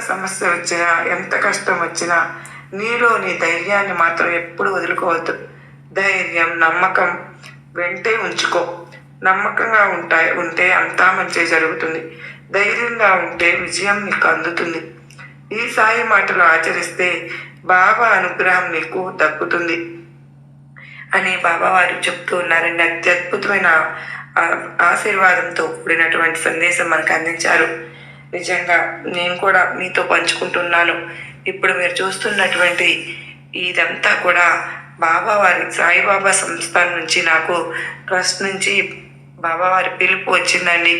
సమస్య వచ్చినా ఎంత కష్టం వచ్చినా నీలో నీ ధైర్యాన్ని మాత్రం ఎప్పుడు వదులుకోవద్దు. ధైర్యం నమ్మకం వెంటే ఉంచుకో. నమ్మకంగా ఉంటాయి ఉంటే అంతా మంచి జరుగుతుంది. ధైర్యంగా ఉంటే విజయం నీకు అందుతుంది. ఈ సాయి మాటలు ఆచరిస్తే బాబా అనుగ్రహం నీకు దక్కుతుంది అని బాబావారు చెప్తూ ఉన్నారండి. అత్యద్భుతమైన ఆశీర్వాదంతో కూడినటువంటి సందేశం మనకు అందించారు. నిజంగా నేను కూడా మీతో పంచుకుంటున్నాను. ఇప్పుడు మీరు చూస్తున్నటువంటి ఇదంతా కూడా బాబావారి సాయిబాబా సంస్థ నుంచి నాకు ట్రస్ట్ నుంచి బాబావారి పిలుపు వచ్చిందండి.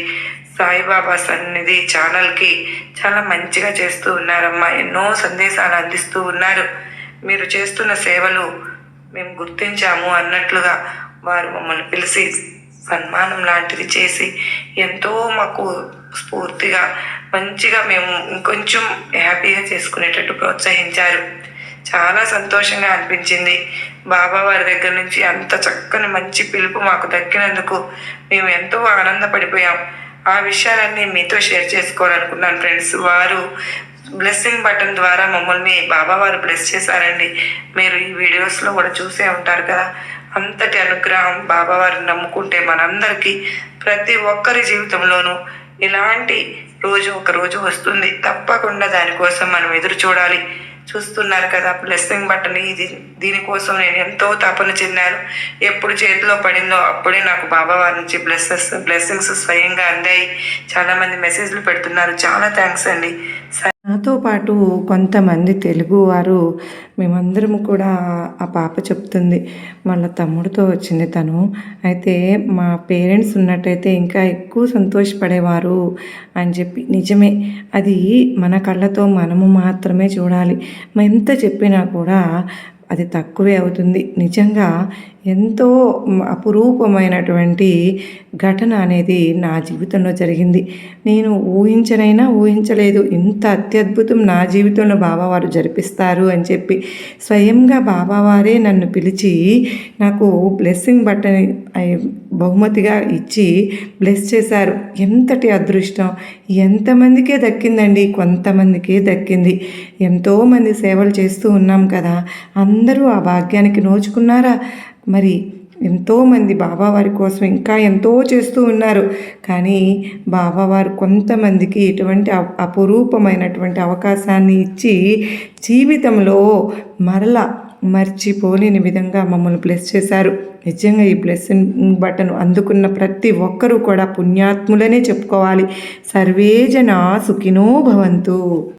సాయిబాబా సన్నిధి ఛానల్కి చాలా మంచిగా చేస్తూ ఉన్నారమ్మా. ఎన్నో సందేశాలు అందిస్తూ ఉన్నారు. మీరు చేస్తున్న సేవలు మేము గుర్తించాము అన్నట్లుగా వారు మమ్మల్ని పిలిచి సన్మానం లాంటిది చేసి ఎంతో మాకు స్ఫూర్తిగా మంచిగా మేము ఇంకొంచెం హ్యాపీగా చేసుకునేటట్టు ప్రోత్సహించారు. చాలా సంతోషంగా అనిపించింది. బాబా వారి దగ్గర నుంచి అంత చక్కని మంచి పిలుపు మాకు దక్కినందుకు మేము ఎంతో ఆనందపడిపోయాం. ఆ విషయాలన్నీ మీతో షేర్ చేసుకోవాలనుకున్నాను ఫ్రెండ్స్. వారు బ్లెస్సింగ్ బటన్ ద్వారా మమ్మల్ని బాబా వారు బ్లెస్ చేశారండి. మీరు ఈ వీడియోస్లో కూడా చూసే ఉంటారు కదా. అంతటి అనుగ్రహం బాబావారిని నమ్ముకుంటే మనందరికీ ప్రతి ఒక్కరి జీవితంలోనూ ఇలాంటి రోజు ఒక రోజు వస్తుంది. తప్పకుండా దానికోసం మనం ఎదురు చూడాలి. చూస్తున్నారు కదా బ్లెస్సింగ్ బటన్ ఇది. దీనికోసం నేను ఎంతో తపన చెందాను. ఎప్పుడు చేతిలో పడిందో అప్పుడే నాకు బాబా వారి నుంచి బ్లెస్సెస్ బ్లెస్సింగ్స్ స్వయంగా అందాయి. చాలామంది మెసేజ్లు పెడుతున్నారు. చాలా థ్యాంక్స్ అండి. నాతో పాటు కొంతమంది తెలుగువారు మేమందరం కూడా ఆ పాప చెప్తుంది. వాళ్ళ తమ్ముడితో వచ్చింది తను. అయితే మా పేరెంట్స్ ఉన్నట్టయితే ఇంకా ఎక్కువ సంతోషపడేవారు అని చెప్పి నిజమే. అది మన కళ్ళతో మనము మాత్రమే చూడాలి. మనం ఎంత చెప్పినా కూడా అది తక్కువే అవుతుంది. నిజంగా ఎంతో అపురూపమైనటువంటి ఘటన అనేది నా జీవితంలో జరిగింది. నేను ఊహించనైనా ఊహించలేదు. ఇంత అత్యద్భుతం నా జీవితంలో బాబావారు జరిపిస్తారు అని చెప్పి స్వయంగా బాబావారే నన్ను పిలిచి నాకు బ్లెస్సింగ్ బట్టని బహుమతిగా ఇచ్చి బ్లెస్ చేశారు. ఎంతటి అదృష్టం! ఎంతమందికే దక్కిందండి కొంతమందికే దక్కింది. ఎంతోమంది సేవలు చేస్తూ ఉన్నాం కదా. అందరూ ఆ భాగ్యానికి నోచుకున్నారా? మరి ఎంతోమంది బాబావారి కోసం ఇంకా ఎంతో చేస్తూ ఉన్నారు. కానీ బాబావారు కొంతమందికి ఇటువంటి అపురూపమైనటువంటి అవకాశాన్ని ఇచ్చి జీవితంలో మరలా మర్చిపోలేని విధంగా మమ్మల్ని బ్లెస్ చేశారు. నిజంగా ఈ బ్లెస్సింగ్ బటన్ అందుకున్న ప్రతి ఒక్కరూ కూడా పుణ్యాత్ములనే చెప్పుకోవాలి. సర్వేజన సుఖినో భవంతు.